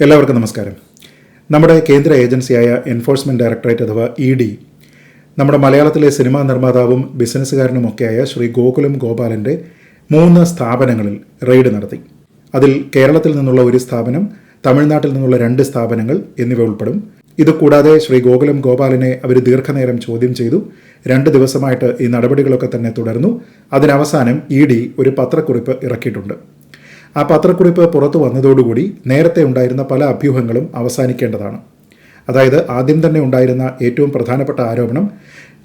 എല്ലാവർക്കും നമസ്കാരം. നമ്മുടെ കേന്ദ്ര ഏജൻസിയായ എൻഫോഴ്സ്മെന്റ് ഡയറക്ടറേറ്റ് അഥവാ ഇ ഡി നമ്മുടെ മലയാളത്തിലെ സിനിമാ നിർമ്മാതാവും ബിസിനസ്സുകാരനുമൊക്കെയായ ശ്രീ ഗോകുലം ഗോപാലന്റെ മൂന്ന് സ്ഥാപനങ്ങളിൽ റെയ്ഡ് നടത്തി. അതിൽ കേരളത്തിൽ നിന്നുള്ള ഒരു സ്ഥാപനം തമിഴ്നാട്ടിൽ നിന്നുള്ള രണ്ട് സ്ഥാപനങ്ങൾ എന്നിവ ഉൾപ്പെടും. ഇതുകൂടാതെ ശ്രീ ഗോകുലം ഗോപാലിനെ അവർ ദീർഘനേരം ചോദ്യം ചെയ്തു. രണ്ട് ദിവസമായിട്ട് ഈ നടപടികളൊക്കെ തന്നെ തുടർന്നു. അതിനവസാനം ഇ ഡി ഒരു പത്രക്കുറിപ്പ് ഇറക്കിയിട്ടുണ്ട്. ആ പത്രക്കുറിപ്പ് പുറത്തു വന്നതോടുകൂടി നേരത്തെ ഉണ്ടായിരുന്ന പല അഭ്യൂഹങ്ങളും അവസാനിക്കേണ്ടതാണ്. അതായത് ആദ്യം തന്നെ ഉണ്ടായിരുന്ന ഏറ്റവും പ്രധാനപ്പെട്ട ആരോപണം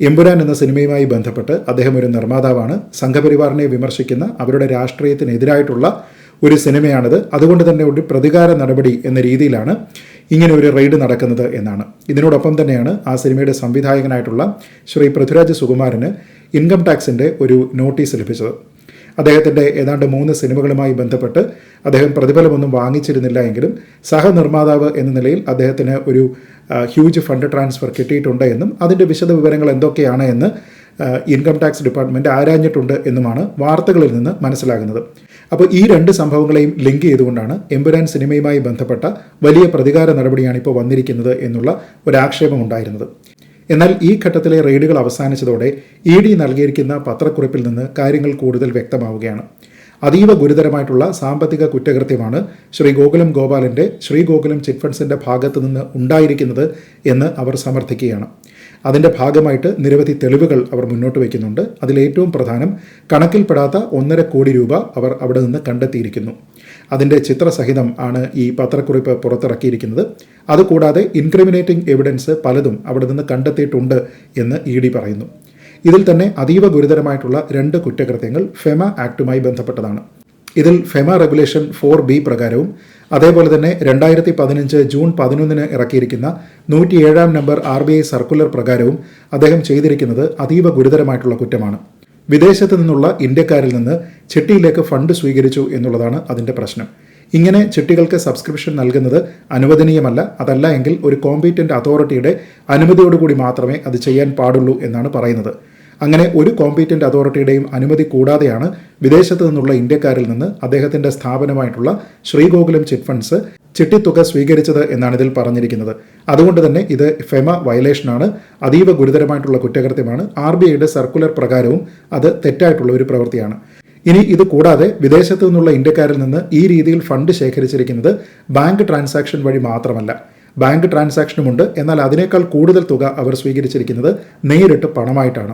എമ്പുരാൻ എന്ന സിനിമയുമായി ബന്ധപ്പെട്ട് അദ്ദേഹം ഒരു നിർമ്മാതാവാണ്. സംഘപരിവാറിനെ വിമർശിക്കുന്ന അവരുടെ രാഷ്ട്രീയത്തിനെതിരായിട്ടുള്ള ഒരു സിനിമയാണിത്. അതുകൊണ്ട് തന്നെ ഒരു പ്രതികാര നടപടി എന്ന രീതിയിലാണ് ഇങ്ങനെ ഒരു റെയ്ഡ് നടക്കുന്നത് എന്നാണ്. ഇതിനോടൊപ്പം തന്നെയാണ് ആ സിനിമയുടെ സംവിധായകനായിട്ടുള്ള ശ്രീ പൃഥ്വിരാജ് സുകുമാരന് ഇൻകം ടാക്സിന്റെ ഒരു നോട്ടീസ് ലഭിച്ചത്. അദ്ദേഹത്തിന്റെ ഏതാണ്ട് മൂന്ന് സിനിമകളുമായി ബന്ധപ്പെട്ട് അദ്ദേഹം പ്രതിഫലമൊന്നും വാങ്ങിച്ചിരുന്നില്ല എങ്കിലും സഹനിർമ്മാതാവ് എന്ന നിലയിൽ അദ്ദേഹത്തിന് ഒരു ഹ്യൂജ് ഫണ്ട് ട്രാൻസ്ഫർ കിട്ടിയിട്ടുണ്ട് എന്നും അതിന്റെ വിശദ വിവരങ്ങൾ എന്തൊക്കെയാണ് എന്ന് ഇൻകം ടാക്സ് ഡിപ്പാർട്ട്മെന്റ് ആരാഞ്ഞിട്ടുണ്ട് എന്നുമാണ് വാർത്തകളിൽ നിന്ന് മനസ്സിലാകുന്നത്. അപ്പോൾ ഈ രണ്ട് സംഭവങ്ങളെയും ലിങ്ക് ചെയ്തുകൊണ്ടാണ് എമ്പുരാൻ സിനിമയുമായി ബന്ധപ്പെട്ട വലിയ പ്രതികാര നടപടിയാണ് ഇപ്പോൾ വന്നിരിക്കുന്നത് എന്നുള്ള ഒരാക്ഷേപം ഉണ്ടായിരുന്നത് എന്നാൽ ഈ ഘട്ടത്തിലെ റെയ്ഡുകൾ അവസാനിച്ചതോടെ ഇ ഡി നൽകിയിരിക്കുന്ന പത്രക്കുറിപ്പിൽ നിന്ന് കാര്യങ്ങൾ കൂടുതൽ വ്യക്തമാവുകയാണ്. അതീവ ഗുരുതരമായിട്ടുള്ള സാമ്പത്തിക കുറ്റകൃത്യമാണ് ശ്രീ ഗോകുലം ഗോപാലന്റെ ശ്രീ ഗോകുലം ചിറ്റ് ഫണ്ട്സിന്റെ ഭാഗത്തു നിന്ന് ഉണ്ടായിരിക്കുന്നത് എന്ന് അവർ സമർത്ഥിക്കുകയാണ്. അതിന്റെ ഭാഗമായിട്ട് നിരവധി തെളിവുകൾ അവർ മുന്നോട്ട് വയ്ക്കുന്നുണ്ട്. അതിലേറ്റവും പ്രധാനം കണക്കിൽപ്പെടാത്ത ഒന്നര കോടി രൂപ അവർ അവിടെ നിന്ന് കണ്ടെത്തിയിരിക്കുന്നു. അതിന്റെ ചിത്രസഹിതം ആണ് ഈ പത്രക്കുറിപ്പ് പുറത്തിറക്കിയിരിക്കുന്നത്. അതുകൂടാതെ ഇൻക്രിമിനേറ്റിംഗ് എവിഡൻസ് പലതും അവിടെ നിന്ന് കണ്ടെത്തിയിട്ടുണ്ട് എന്ന് ഇ ഡി പറയുന്നു. ഇതിൽ തന്നെ അതീവ ഗുരുതരമായിട്ടുള്ള രണ്ട് കുറ്റകൃത്യങ്ങൾ ഫെമ ആക്ടുമായി ബന്ധപ്പെട്ടതാണ്. ഇതിൽ ഫെമ റെഗുലേഷൻ ഫോർ ബി പ്രകാരവും അതേപോലെ തന്നെ രണ്ടായിരത്തി പതിനഞ്ച് ജൂൺ പതിനൊന്നിന് ഇറക്കിയിരിക്കുന്ന നൂറ്റിയേഴാം number R B I circular പ്രകാരവും അദ്ദേഹം ചെയ്തിരിക്കുന്നത് അതീവ ഗുരുതരമായിട്ടുള്ള കുറ്റമാണ്. വിദേശത്ത് നിന്നുള്ള ഇന്ത്യക്കാരിൽ നിന്ന് ചിട്ടിയിലേക്ക് ഫണ്ട് സ്വീകരിച്ചു എന്നുള്ളതാണ് അതിന്റെ പ്രശ്നം. ഇങ്ങനെ ചിട്ടികൾക്ക് സബ്സ്ക്രിപ്ഷൻ നൽകുന്നത് അനുവദനീയമല്ല. അതല്ല എങ്കിൽ ഒരു കോമ്പീറ്റന്റ് അതോറിറ്റിയുടെ അനുമതിയോടുകൂടി മാത്രമേ അത് ചെയ്യാൻ പാടുള്ളൂ എന്നാണ് പറയുന്നത്. അങ്ങനെ ഒരു കോമ്പീറ്റന്റ് അതോറിറ്റിയുടെയും അനുമതി കൂടാതെയാണ് വിദേശത്ത് നിന്നുള്ള ഇന്ത്യക്കാരിൽ നിന്ന് അദ്ദേഹത്തിന്റെ സ്ഥാപനമായിട്ടുള്ള ശ്രീഗോകുലം ചിറ്റ് ഫണ്ട്സ് ചിട്ടിത്തുക സ്വീകരിച്ചത് എന്നാണ് ഇതിൽ പറഞ്ഞിരിക്കുന്നത്. അതുകൊണ്ട് തന്നെ ഇത് ഫെമ വയലേഷനാണ് അതീവ ഗുരുതരമായിട്ടുള്ള കുറ്റകൃത്യമാണ്. ആർ ബി ഐയുടെ സർക്കുലർ പ്രകാരവും അത് തെറ്റായിട്ടുള്ള ഒരു പ്രവൃത്തിയാണ്. ഇനി ഇത് കൂടാതെ വിദേശത്തു നിന്നുള്ള ഇന്ത്യക്കാരിൽ നിന്ന് ഈ രീതിയിൽ ഫണ്ട് ശേഖരിച്ചിരിക്കുന്നത് ബാങ്ക് ട്രാൻസാക്ഷൻ വഴി മാത്രമല്ല. ബാങ്ക് ട്രാൻസാക്ഷനുമുണ്ട്. എന്നാൽ അതിനേക്കാൾ കൂടുതൽ തുക അവർ സ്വീകരിച്ചിരിക്കുന്നത് നേരിട്ട് പണമായിട്ടാണ്.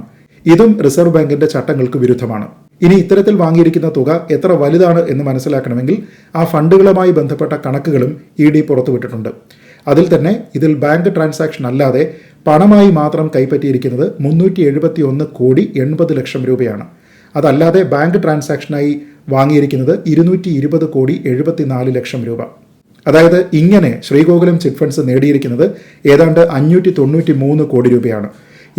ഇതും റിസർവ് ബാങ്കിന്റെ ചട്ടങ്ങൾക്ക് വിരുദ്ധമാണ്. ഇനി ഇത്തരത്തിൽ വാങ്ങിയിരിക്കുന്ന തുക എത്ര വലുതാണ് എന്ന് മനസ്സിലാക്കണമെങ്കിൽ ആ ഫണ്ടുകളുമായി ബന്ധപ്പെട്ട കണക്കുകളും ഇ ഡി പുറത്തുവിട്ടിട്ടുണ്ട് അതിൽ തന്നെ ഇതിൽ ബാങ്ക് ട്രാൻസാക്ഷൻ അല്ലാതെ പണമായി മാത്രം കൈപ്പറ്റിയിരിക്കുന്നത് മുന്നൂറ്റി എഴുപത്തി ഒന്ന് കോടി എൺപത് ലക്ഷം രൂപയാണ്. അതല്ലാതെ ബാങ്ക് ട്രാൻസാക്ഷനായി വാങ്ങിയിരിക്കുന്നത് ഇരുന്നൂറ്റി ഇരുപത് കോടി എഴുപത്തിനാല് ലക്ഷം രൂപ. അതായത് ഇങ്ങനെ ശ്രീഗോകുലം ചിറ്റ് ഫണ്ട്സ് നേടിയിരിക്കുന്നത് ഏതാണ്ട് അഞ്ഞൂറ്റി തൊണ്ണൂറ്റി മൂന്ന് കോടി രൂപയാണ്.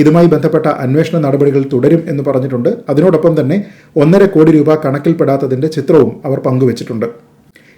ഇതുമായി ബന്ധപ്പെട്ട അന്വേഷണ നടപടികൾ തുടരും എന്ന് പറഞ്ഞിട്ടുണ്ട്. അതിനോടൊപ്പം തന്നെ ഒന്നര കോടി രൂപ കണക്കിൽപ്പെടാത്തതിന്റെ ചിത്രവും അവർ പങ്കുവച്ചിട്ടുണ്ട്.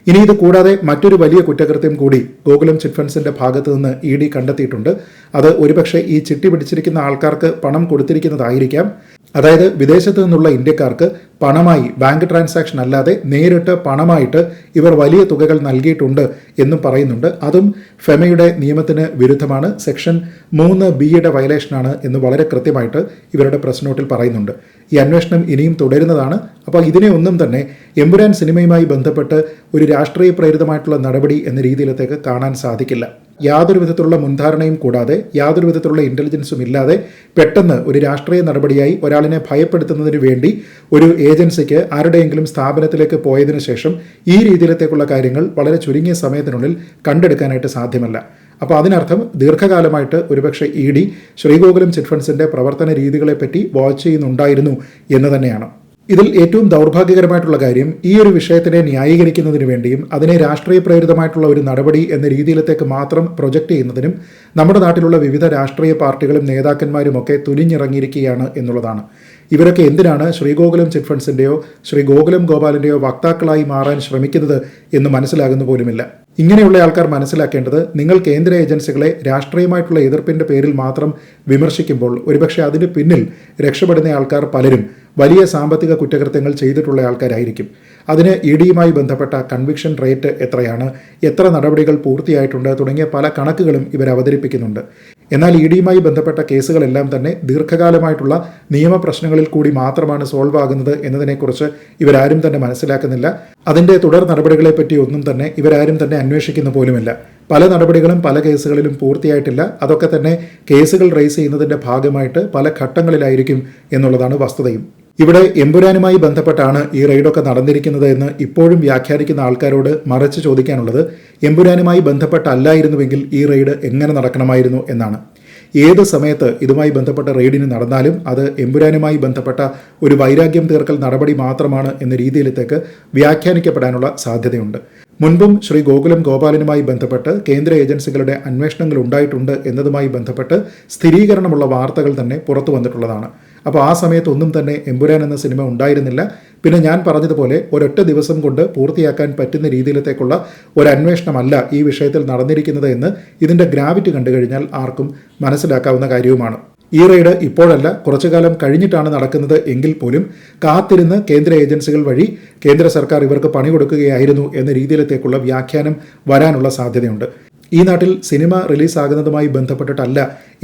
ഇനി ഇത് കൂടാതെ മറ്റൊരു വലിയ കുറ്റകൃത്യം കൂടി ഗോകുലം ചിറ്റ് ഫണ്ട്സിന്റെ ഭാഗത്ത് നിന്ന് ഇ ഡി കണ്ടെത്തിയിട്ടുണ്ട്. അത് ഒരുപക്ഷെ ഈ ചിട്ടി പിടിച്ചിരിക്കുന്ന ആൾക്കാർക്ക് പണം കൊടുത്തിരിക്കുന്നതായിരിക്കാം. അതായത് വിദേശത്ത് നിന്നുള്ള ഇന്ത്യക്കാർക്ക് പണമായി ബാങ്ക് ട്രാൻസാക്ഷൻ അല്ലാതെ നേരിട്ട് പണമായിട്ട് ഇവർ വലിയ തുകകൾ നൽകിയിട്ടുണ്ട് എന്നും പറയുന്നുണ്ട്. അതും ഫെമയുടെ നിയമത്തിന് വിരുദ്ധമാണ്. സെക്ഷൻ മൂന്ന് ബിയുടെ വയലേഷനാണ് എന്ന് വളരെ കൃത്യമായിട്ട് ഇവരുടെ പ്രസ് നോട്ടിൽ പറയുന്നുണ്ട്. ഈ അന്വേഷണം ഇനിയും തുടരുന്നതാണ്. അപ്പോൾ ഇതിനെ ഒന്നും തന്നെ എമ്പുരാൻ സിനിമയുമായി ബന്ധപ്പെട്ട് ഒരു രാഷ്ട്രീയ പ്രേരിതമായിട്ടുള്ള നടപടി എന്ന രീതിയിലത്തേക്ക് കാണാൻ സാധിക്കില്ല. യാതൊരു വിധത്തിലുള്ള മുൻധാരണയും കൂടാതെ യാതൊരു വിധത്തിലുള്ള ഇന്റലിജൻസും ഇല്ലാതെ പെട്ടെന്ന് ഒരു രാഷ്ട്രീയ നടപടിയായി ഒരാളിനെ ഭയപ്പെടുത്തുന്നതിന് വേണ്ടി ഒരു ഏജൻസിക്ക് ആരുടെയെങ്കിലും സ്ഥാപനത്തിലേക്ക് പോയതിനു ശേഷം ഈ രീതിയിലത്തേക്കുള്ള കാര്യങ്ങൾ വളരെ ചുരുങ്ങിയ സമയത്തിനുള്ളിൽ കണ്ടെടുക്കാനായിട്ട് സാധ്യമല്ല. അപ്പോൾ അതിനർത്ഥം ദീർഘകാലമായിട്ട് ഒരുപക്ഷെ ഇ ഡി ശ്രീഗോകുലം ചിറ്റ് ഫണ്ട്സിന്റെ പ്രവർത്തന രീതികളെപ്പറ്റി വാച്ച് ചെയ്യുന്നുണ്ടായിരുന്നു എന്ന് തന്നെയാണ്. ഇതിൽ ഏറ്റവും ദൗർഭാഗ്യകരമായിട്ടുള്ള കാര്യം ഈ ഒരു വിഷയത്തിനെ ന്യായീകരിക്കുന്നതിന് വേണ്ടിയും അതിനെ രാഷ്ട്രീയ പ്രേരിതമായിട്ടുള്ള ഒരു നടപടി എന്ന രീതിയിലത്തേക്ക് മാത്രം പ്രൊജക്റ്റ് ചെയ്യുന്നതിനും നമ്മുടെ നാട്ടിലുള്ള വിവിധ രാഷ്ട്രീയ പാർട്ടികളും നേതാക്കന്മാരും ഒക്കെ തുനിഞ്ഞിറങ്ങിയിരിക്കുകയാണ് എന്നുള്ളതാണ്. ഇവരൊക്കെ എന്തിനാണ് ശ്രീ ഗോകുലം ഫണ്ട്സിന്റെയോ ശ്രീ ഗോകുലം ഗോപാലിന്റെയോ വക്താക്കളായി മാറാൻ ശ്രമിക്കുന്നത് എന്ന് മനസ്സിലാകുന്ന പോലുമില്ല. ഇങ്ങനെയുള്ള ആൾക്കാർ മനസ്സിലാക്കേണ്ടത് നിങ്ങൾ കേന്ദ്ര ഏജൻസികളെ രാഷ്ട്രീയമായിട്ടുള്ള എതിർപ്പിന്റെ പേരിൽ മാത്രം വിമർശിക്കുമ്പോൾ ഒരുപക്ഷെ അതിന് പിന്നിൽ രക്ഷപ്പെടുന്ന ആൾക്കാർ പലരും വലിയ സാമ്പത്തിക കുറ്റകൃത്യങ്ങൾ ചെയ്തിട്ടുള്ള ആൾക്കാരായിരിക്കും. അതിന് ഇ ഡിയുമായി ബന്ധപ്പെട്ട കൺവിക്ഷൻ റേറ്റ് എത്രയാണ് എത്ര നടപടികൾ പൂർത്തിയായിട്ടുണ്ട് തുടങ്ങിയ പല കണക്കുകളും ഇവർ അവതരിപ്പിക്കുന്നുണ്ട്. എന്നാൽ ഇ ഡിയുമായി ബന്ധപ്പെട്ട കേസുകളെല്ലാം തന്നെ ദീർഘകാലമായിട്ടുള്ള നിയമപ്രശ്നങ്ങളിൽ കൂടി മാത്രമാണ് സോൾവ് ആകുന്നത് എന്നതിനെക്കുറിച്ച് ഇവരാരും തന്നെ മനസ്സിലാക്കുന്നില്ല. അതിന്റെ തുടർ നടപടികളെപ്പറ്റി ഒന്നും തന്നെ ഇവരാരും തന്നെ അന്വേഷിക്കുന്ന പോലുമില്ല. പല നടപടികളും പല കേസുകളിലും പൂർത്തിയായിട്ടില്ല. അതൊക്കെ തന്നെ കേസുകൾ റേസ് ചെയ്യുന്നതിന്റെ ഭാഗമായിട്ട് പല ഘട്ടങ്ങളിലായിരിക്കും എന്നുള്ളതാണ് വസ്തുതയും. ഇവിടെ എമ്പുരാനുമായി ബന്ധപ്പെട്ടാണ് ഈ റെയ്ഡൊക്കെ നടന്നിരിക്കുന്നത് എന്ന് ഇപ്പോഴും വ്യാഖ്യാനിക്കുന്ന ആൾക്കാരോട് മറച്ച് ചോദിക്കാനുള്ളത് എമ്പുരാനുമായി ബന്ധപ്പെട്ടല്ലായിരുന്നുവെങ്കിൽ ഈ റെയ്ഡ് എങ്ങനെ നടക്കണമായിരുന്നു എന്നാണ്. ഏത് സമയത്ത് ഇതുമായി ബന്ധപ്പെട്ട റെയ്ഡിന് നടന്നാലും അത് എമ്പുരാനുമായി ബന്ധപ്പെട്ട ഒരു വൈരാഗ്യം തീർക്കൽ നടപടി മാത്രമാണ് എന്ന രീതിയിലത്തേക്ക് വ്യാഖ്യാനിക്കപ്പെടാനുള്ള സാധ്യതയുണ്ട്. മുൻപും ശ്രീ ഗോകുലം ഗോപാലനുമായി ബന്ധപ്പെട്ട് കേന്ദ്ര ഏജൻസികളുടെ അന്വേഷണങ്ങൾ ഉണ്ടായിട്ടുണ്ട് എന്നതുമായി ബന്ധപ്പെട്ട് സ്ഥിരീകരണമുള്ള വാർത്തകൾ തന്നെ പുറത്തു വന്നിട്ടുള്ളതാണ് അപ്പോൾ ആ സമയത്ത് ഒന്നും തന്നെ എമ്പുരാൻ എന്ന സിനിമ ഉണ്ടായിരുന്നില്ല. പിന്നെ ഞാൻ പറഞ്ഞതുപോലെ ഒരൊറ്റ ദിവസം കൊണ്ട് പൂർത്തിയാക്കാൻ പറ്റുന്ന രീതിയിലത്തേക്കുള്ള ഒരു അന്വേഷണമല്ല ഈ വിഷയത്തിൽ നടന്നിരിക്കുന്നത് എന്ന് ഇതിന്റെ ഗ്രാവിറ്റി കണ്ടു കഴിഞ്ഞാൽ ആർക്കും മനസ്സിലാക്കാവുന്ന കാര്യവുമാണ്. ഈ റെയ്ഡ് ഇപ്പോഴല്ല കുറച്ചു കാലം കഴിഞ്ഞിട്ടാണ് നടക്കുന്നത് എങ്കിൽ പോലും കാത്തിരുന്ന് കേന്ദ്ര ഏജൻസികൾ വഴി കേന്ദ്ര സർക്കാർ ഇവർക്ക് പണി കൊടുക്കുകയായിരുന്നു എന്ന രീതിയിലത്തേക്കുള്ള വ്യാഖ്യാനം വരാനുള്ള സാധ്യതയുണ്ട്. ഈ നാട്ടിൽ സിനിമ റിലീസാകുന്നതുമായി ബന്ധപ്പെട്ടിട്ടല്ല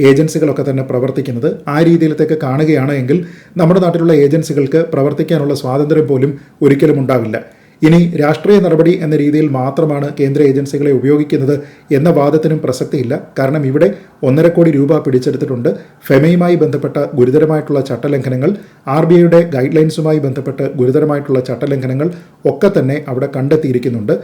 ഏജൻസികളൊക്കെ തന്നെ പ്രവർത്തിക്കുന്നത്. ആ രീതിയിലത്തേക്ക് കാണുകയാണ് എങ്കിൽ നമ്മുടെ നാട്ടിലുള്ള ഏജൻസികൾക്ക് പ്രവർത്തിക്കാനുള്ള സ്വാതന്ത്ര്യം പോലും ഒരിക്കലും ഉണ്ടാവില്ല. ഇനി രാഷ്ട്രീയ നടപടി എന്ന രീതിയിൽ മാത്രമാണ് കേന്ദ്ര ഏജൻസികളെ ഉപയോഗിക്കുന്നത് എന്ന വാദത്തിനും പ്രസക്തിയില്ല. കാരണം ഇവിടെ ഒന്നര കോടി രൂപ പിടിച്ചെടുത്തിട്ടുണ്ട്. ഫെമയുമായി ബന്ധപ്പെട്ട ഗുരുതരമായിട്ടുള്ള ചട്ടലംഘനങ്ങൾ ആർ ബി ഐയുടെ ഗൈഡ് ലൈൻസുമായി ബന്ധപ്പെട്ട് ഗുരുതരമായിട്ടുള്ള ചട്ടലംഘനങ്ങൾ ഒക്കെ തന്നെ അവിടെ കണ്ടെത്തിയിരിക്കുന്നുണ്ട്.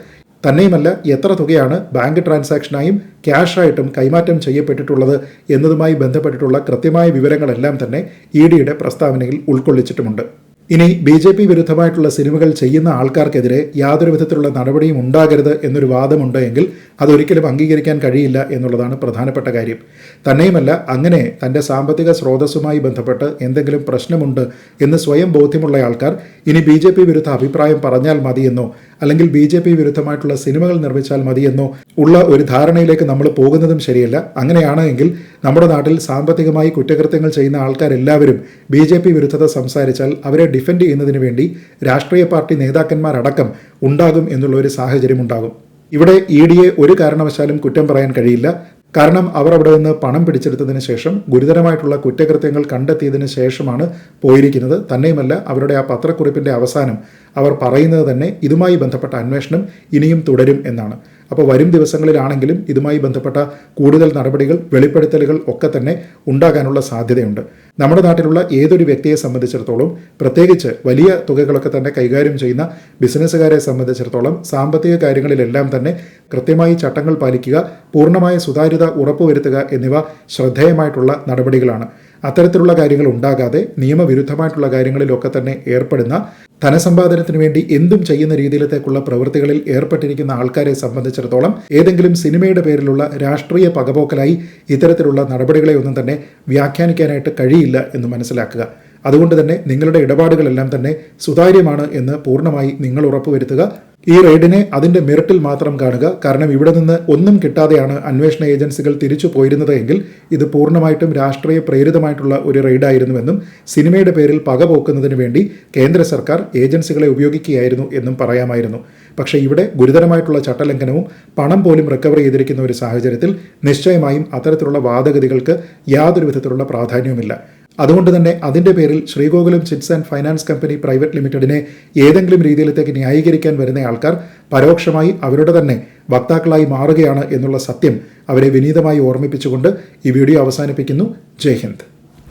തന്നെയുമല്ല എത്ര തുകയാണ് ബാങ്ക് ട്രാൻസാക്ഷനായും ക്യാഷായിട്ടും കൈമാറ്റം ചെയ്യപ്പെട്ടിട്ടുള്ളത് എന്നതുമായി ബന്ധപ്പെട്ടിട്ടുള്ള കൃത്യമായ വിവരങ്ങളെല്ലാം തന്നെ ഇ ഡിയുടെ പ്രസ്താവനയിൽ ഉൾക്കൊള്ളിച്ചിട്ടുമുണ്ട്. ഇനി ബി ജെ പി വിരുദ്ധമായിട്ടുള്ള സിനിമകൾ ചെയ്യുന്ന ആൾക്കാർക്കെതിരെ യാതൊരു വിധത്തിലുള്ള നടപടിയും ഉണ്ടാകരുത് എന്നൊരു വാദമുണ്ട് എങ്കിൽ അതൊരിക്കലും അംഗീകരിക്കാൻ കഴിയില്ല എന്നുള്ളതാണ് പ്രധാനപ്പെട്ട കാര്യം. തന്നെയുമല്ല അങ്ങനെ തന്റെ സാമ്പത്തിക സ്രോതസ്സുമായി ബന്ധപ്പെട്ട് എന്തെങ്കിലും പ്രശ്നമുണ്ട് എന്ന് സ്വയം ബോധ്യമുള്ള ആൾക്കാർ ഇനി ബി ജെ പി വിരുദ്ധ അഭിപ്രായം പറഞ്ഞാൽ മതിയെന്നോ അല്ലെങ്കിൽ ബി ജെ പി വിരുദ്ധമായിട്ടുള്ള സിനിമകൾ നിർമ്മിച്ചാൽ മതിയെന്നോ ഉള്ള ഒരു ധാരണയിലേക്ക് നമ്മൾ പോകുന്നതും ശരിയല്ല. അങ്ങനെയാണെങ്കിൽ നമ്മുടെ നാട്ടിൽ സാമ്പത്തികമായി കുറ്റകൃത്യങ്ങൾ ചെയ്യുന്ന ആൾക്കാരെല്ലാവരും ബി ജെ പി വിരുദ്ധത സംസാരിച്ചാൽ അവരെ ഡിഫെൻഡ് ചെയ്യുന്നതിന് വേണ്ടി രാഷ്ട്രീയ പാർട്ടി നേതാക്കന്മാരടക്കം ഉണ്ടാകും എന്നുള്ള ഒരു സാഹചര്യം ഉണ്ടാകും. ഇവിടെ ഇ ഡിയെ ഒരു കാരണവശാലും കുറ്റം പറയാൻ കഴിയില്ല. കാരണം അവർ അവിടെ നിന്ന് പണം പിടിച്ചെടുത്തതിന് ശേഷം ഗുരുതരമായിട്ടുള്ള കുറ്റകൃത്യങ്ങൾ കണ്ടെത്തിയതിന് ശേഷമാണ് പോയിരിക്കുന്നത്. തന്നെയുമല്ല അവരുടെ ആ പത്രക്കുറിപ്പിന്റെ അവസാനം അവർ പറയുന്നത് തന്നെ ഇതുമായി ബന്ധപ്പെട്ട അന്വേഷണം ഇനിയും തുടരും എന്നാണ്. അപ്പോൾ വരും ദിവസങ്ങളിലാണെങ്കിലും ഇതുമായി ബന്ധപ്പെട്ട കൂടുതൽ നടപടികൾ വെളിപ്പെടുത്തലുകൾ ഒക്കെ തന്നെ ഉണ്ടാകാനുള്ള സാധ്യതയുണ്ട്. നമ്മുടെ നാട്ടിലുള്ള ഏതൊരു വ്യക്തിയെ സംബന്ധിച്ചിടത്തോളം പ്രത്യേകിച്ച് വലിയ തുകകളൊക്കെ തന്നെ കൈകാര്യം ചെയ്യുന്ന ബിസിനസ്സുകാരെ സംബന്ധിച്ചിടത്തോളം സാമ്പത്തിക കാര്യങ്ങളിലെല്ലാം തന്നെ കൃത്യമായി ചട്ടങ്ങൾ പാലിക്കുക പൂർണമായ സുതാര്യത ഉറപ്പുവരുത്തുക എന്നിവ ശ്രദ്ധേയമായിട്ടുള്ള നടപടികളാണ്. അത്തരത്തിലുള്ള കാര്യങ്ങൾ ഉണ്ടാകാതെ നിയമവിരുദ്ധമായിട്ടുള്ള കാര്യങ്ങളിലൊക്കെ തന്നെ ഏർപ്പെടുന്ന ധനസമ്പാദനത്തിന് വേണ്ടി എന്തും ചെയ്യുന്ന രീതിയിലത്തേക്കുള്ള പ്രവൃത്തികളിൽ ഏർപ്പെട്ടിരിക്കുന്ന ആൾക്കാരെ സംബന്ധിച്ചിടത്തോളം ഏതെങ്കിലും സിനിമയുടെ പേരിലുള്ള രാഷ്ട്രീയ പകപോക്കലായി ഇത്തരത്തിലുള്ള നടപടികളെ ഒന്നും തന്നെ വ്യാഖ്യാനിക്കാനായിട്ട് കഴിയില്ല എന്ന് മനസ്സിലാക്കുക. അതുകൊണ്ട് തന്നെ നിങ്ങളുടെ ഇടപാടുകളെല്ലാം തന്നെ സുതാര്യമാണ് എന്ന് പൂർണമായി നിങ്ങൾ ഉറപ്പുവരുത്തുക. ഈ റെയ്ഡിനെ അതിന്റെ മെറിറ്റിൽ മാത്രം കാണുക. കാരണം ഇവിടെ നിന്ന് ഒന്നും കിട്ടാതെയാണ് അന്വേഷണ ഏജൻസികൾ തിരിച്ചു പോയിരുന്നത് എങ്കിൽ ഇത് പൂർണമായിട്ടും രാഷ്ട്രീയ പ്രേരിതമായിട്ടുള്ള ഒരു റെയ്ഡായിരുന്നുവെന്നും സിനിമയുടെ പേരിൽ പകപോക്കുന്നതിന് വേണ്ടി കേന്ദ്ര സർക്കാർ ഏജൻസികളെ ഉപയോഗിക്കുകയായിരുന്നു എന്നും പറയാമായിരുന്നു. പക്ഷേ ഇവിടെ ഗുരുതരമായിട്ടുള്ള ചട്ടലംഘനവും പണം പോലും റിക്കവർ ചെയ്തിരിക്കുന്ന ഒരു സാഹചര്യത്തിൽ നിശ്ചയമായും അത്തരത്തിലുള്ള വാദഗതികൾക്ക് യാതൊരു വിധത്തിലുള്ള പ്രാധാന്യവുമില്ല. അതുകൊണ്ട് തന്നെ അതിന്റെ പേരിൽ Sree Gokulam chits and finance company private ലിമിറ്റഡിനെ ഏതെങ്കിലും രീതിയിലത്തേക്ക് ന്യായീകരിക്കാൻ വരുന്ന ആൾക്കാർ പരോക്ഷമായി അവരുടെ തന്നെ വക്താക്കളായി മാറുകയാണ് എന്നുള്ള സത്യം അവരെ വിനീതമായി ഓർമ്മിപ്പിച്ചുകൊണ്ട് ഈ വീഡിയോ അവസാനിപ്പിക്കുന്നു. ജയ് ഹിന്ദ്.